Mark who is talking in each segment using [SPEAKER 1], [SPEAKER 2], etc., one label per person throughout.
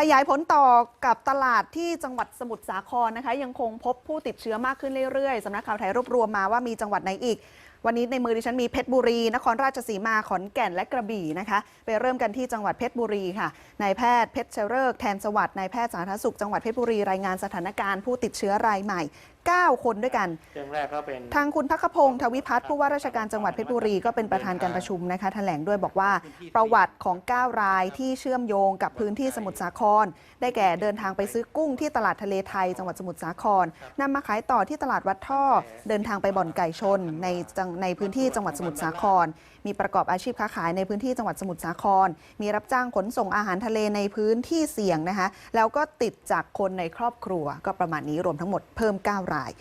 [SPEAKER 1] ขยายผลต่อกับตลาดที่จังหวัดสมุทรสาครนะคะ ยังคงพบผู้ติดเชื้อมากขึ้นเรื่อยๆสำนักข่าวไทยรวบรวมมาว่ามีจังหวัดไหนอีกวันนี้ในมือดิฉันมีเพชรบุรี นครราชสีมาขอนแก่นและกระบี่นะคะ ไปเริ่มกันที่จังหวัดเพชรบุรีค่ะนายแพทย์เพชรเชเริกแทนสวัสดิ์นายแพทย์สาธารณสุขจังหวัดเพชรบุรีรายงานสถานการณ์ผู้ติดเชื้อรายใหม่ 9 คนด้วยกัน
[SPEAKER 2] เรื่องแรกก็เป็น
[SPEAKER 1] ทางคุณพักขพงศ์ทวิพัฒน์ผู้ว่าราชการจังหวัดเพชรบุรีก็เป็นประธานการประชุมนะคะแถลงด้วยบอกว่า ประวัติของ 9 รายที่เชื่อมโยงกับพื้นที่สมุทรสาคร ได้แก่เดินทางไปซื้อกุ้งที่ตลาดทะเลไทย จังหวัดสมุทรสาครนำมาขายต่อที่ตลาดวัดท่อ เดินทางไปบ่อนไก่ชนในจังในพื้นที่จังหวัดสมุทรสาคร มีประกอบอาชีพค้าขายในพื้นที่จังหวัดสมุทรสาคร มีรับจ้างขนส่งอาหารทะเลในพื้นที่เสี่ยงนะคะ แล้วก็ติดจากคนในครอบครัว ก็ประมาณนี้รวมทั้งหมดเพิ่ม 9 ราย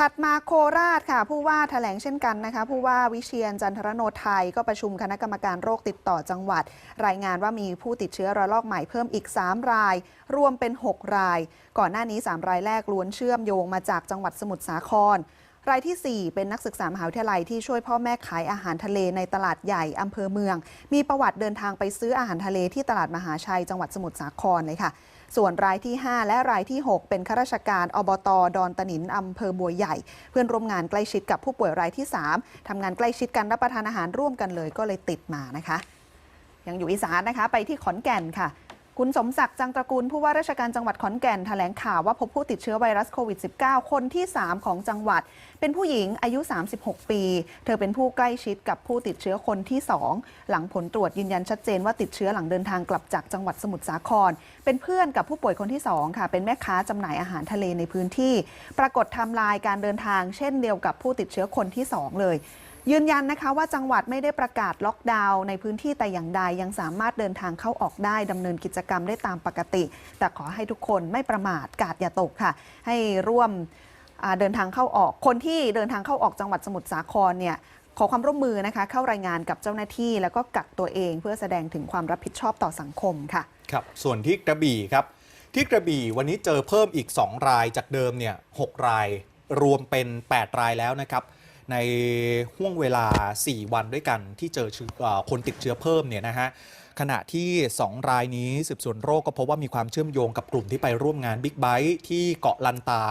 [SPEAKER 1] ถัดมาโคราชค่ะ ผู้ว่าแถลงเช่นกันนะคะ ผู้ว่าวิเชียนจันทรโนไทยก็ประชุมคณะกรรมการโรคติดต่อจังหวัด รายงานว่ามีผู้ติดเชื้อระลอกใหม่เพิ่มอีก 3 ราย รวมเป็น 6 ราย ก่อนหน้านี้ 3 รายแรกล้วนเชื่อมโยงมาจากจังหวัดสมุทรสาคร รายทีสี่ 4 เป็นนักศึกษามหาวิทยาลัยที่ช่วยพ่อแม่ขายอาหารทะเลในตลาดใหญ่อำเภอเมือง มีประวัติเดินทางไปซื้ออาหารทะเลที่ตลาดมหาชัยจังหวัดสมุทรสาครเลยค่ะ ส่วนรายที่ 5 และรายที่ 6 เป็นข้าราชการอบตดอนตะนินอำเภอบัวใหญ่ เพื่อนร่วมงานใกล้ชิดกับผู้ป่วยรายที่ 3ทำงานใกล้ชิดกันรับประทานอาหารร่วมกันเลยก็เลยติดมานะคะ ยังอยู่อีสานนะคะ ไปที่ขอนแก่นค่ะ คุณสมศักดิ์จังตระกูลผู้ว่าราชการจังหวัดขอนแก่นแถลงข่าวว่าพบผู้ติดเชื้อไวรัสโควิด -19 คนที่ 3 ของจังหวัด เป็นผู้หญิงอายุ 36 ปี เธอเป็นผู้ใกล้ชิดกับผู้ติดเชื้อคนที่ 2 หลังผลตรวจยืนยันชัดเจนว่าติดเชื้อหลังเดินทางกลับจากจังหวัดสมุทรสาคร เป็นเพื่อนกับผู้ป่วยคนที่ 2 ค่ะ เป็นแม่ค้าจำหน่ายอาหารทะเลในพื้นที่ ปรากฏทม์ไลน์การเดินทาง เช่นเดียวกับผู้ติดเชื้อคนที่ 2 เลย ยืนยันนะคะว่าจังหวัดไม่ได้ประกาศล็อกดาวน์ในพื้นที่แต่อย่างใดยังสามารถเดินทางเข้าออกได้ดำเนินกิจกรรมได้ตามปกติ แต่ขอให้ทุกคนไม่ประมาทกาดอย่าตกค่ะ ให้ร่วมเดินทางเข้าออกคนที่เดินทางเข้าออกจังหวัดสมุทรสาครเนี่ยขอความร่วมมือนะคะ เข้ารายงานกับเจ้าหน้าที่ แล้วก็กักตัวเองเพื่อแสดงถึงความรับผิดชอบต่อสังคมค่ะ
[SPEAKER 3] ครับส่วนที่กระบี่ครับ ที่กระบี่วันนี้เจอเพิ่มอีก 2 รายจากเดิมเนี่ย6รายรวมเป็น 8 รายแล้วนะครับ ในห่วงเวลา 4 วันด้วยกันที่เจอเออคนติดเชื้อเพิ่มเนี่ยนะฮะขณะที่ 2 รายนี้สืบสวนโรคก็พบว่ามีความเชื่อมโยงกับกลุ่มที่ไปร่วมงานบิ๊กไบค์ที่เกาะลันตา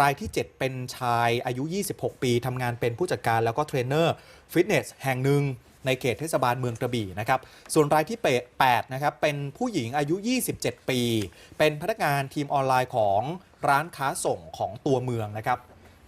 [SPEAKER 3] รายที่ 7 เป็นชายอายุ 26 ปีทำงานเป็นผู้จัดการแล้วก็เทรนเนอร์ฟิตเนสแห่งหนึ่งในเขตเทศบาลเมืองกระบี่นะครับ ส่วนรายที่ 8 นะครับ เป็นผู้หญิงอายุ 27 ปี เป็นพนักงานทีมออนไลน์ของร้านค้าส่งของตัวเมืองนะครับ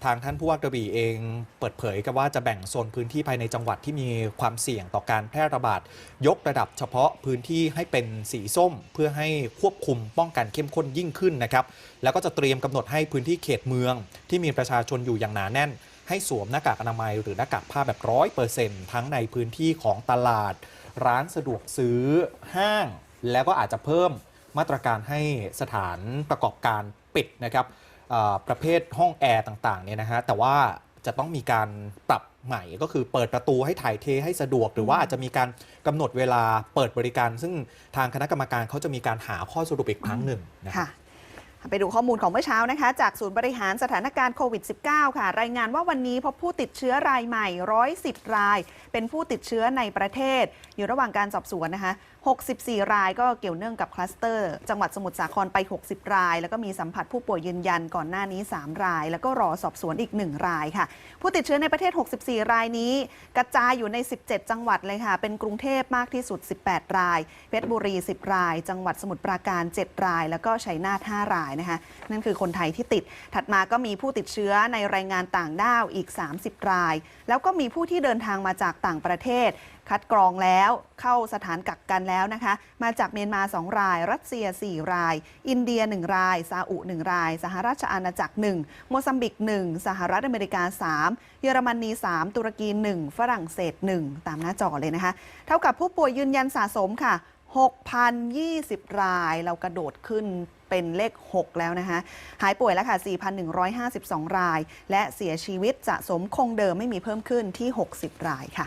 [SPEAKER 3] ทางท่านผู้ว่ากระบี่เองเปิดเผยกับว่าจะแบ่งโซนพื้นที่ภายในจังหวัดที่มีความเสี่ยงต่อการแพร่ระบาด ยกระดับเฉพาะพื้นที่ให้เป็นสีส้ม เพื่อให้ควบคุมป้องกันเข้มข้นยิ่งขึ้นนะครับ แล้วก็จะเตรียมกำหนดให้พื้นที่เขตเมือง ที่มีประชาชนอยู่อย่างหนาแน่น ให้สวมหน้ากากอนามัยหรือหน้ากากผ้าแบบร้อยเปอร์เซ็นต์ทั้งในพื้นที่ของตลาด ร้านสะดวกซื้อห้าง แล้วก็อาจจะเพิ่มมาตรการให้สถานประกอบการปิดนะครับ ประเภทห้องแอร์ต่างๆเนี่ยนะฮะแต่ว่าจะต้องมีการปรับใหม่ก็คือเปิดประตูให้ถ่ายเทให้สะดวก หรือว่าอาจจะมีการกำหนดเวลาเปิดบริการ ซึ่งทางคณะกรรมการเขาจะมีการหาข้อสรุปอีกครั้งหนึ่งนะครับ
[SPEAKER 1] ค่ะ ไปดูข้อมูลของเมื่อเช้านะคะ จากศูนย์บริหารสถานการณ์โควิด -19 ค่ะ รายงานว่าวันนี้พบผู้ติดเชื้อรายใหม่ 110 ราย เป็นผู้ติดเชื้อในประเทศ อยู่ระหว่างการสอบสวนนะคะ 64 รายก็เกี่ยวเนื่องกับคลัสเตอร์ จังหวัดสมุทรสาครไป 60 ราย แล้วก็มีสัมผัสผู้ป่วยยืนยันก่อนหน้านี้ 3 ราย แล้วก็รอสอบสวนอีก 1 รายค่ะ ผู้ติดเชื้อในประเทศ 64 รายนี้ กระจายอยู่ใน 17 จังหวัดเลยค่ะ เป็นกรุงเทพมากที่สุด 18 ราย เพชรบุรี 10 ราย จังหวัดสมุทรปราการ 7 ราย แล้วก็ชัยนาท 5 รายายนะคะนั่นคือคนไทยที่ติด ถัดมาก็มีผู้ติดเชื้อในแรงงานต่างด้าวอีก 30 ราย แล้วก็มีผู้ที่เดินทางมาจากต่างประเทศ คัดกรองแล้วเข้าสถานกักกันแล้วนะคะ มาจากเมียนมา 2 ราย รัสเซีย 4 ราย อินเดีย 1 ราย ซาอุ 1 ราย สหราชอาณาจักร 1 โมซัมบิก 1 สหรัฐอเมริกา 3 เยอรมนี 3 ตุรกี 1 ฝรั่งเศส 1 ตามหน้าจอเลยนะคะ เท่ากับผู้ป่วยยืนยันสะสมค่ะ6,020 ราย เรากระโดดขึ้น เป็นเลข 6 แล้วนะคะ หายป่วยแล้วค่ะ 4,152 ราย และเสียชีวิตสะสมคงเดิมไม่มีเพิ่มขึ้นที่ 60 รายค่ะ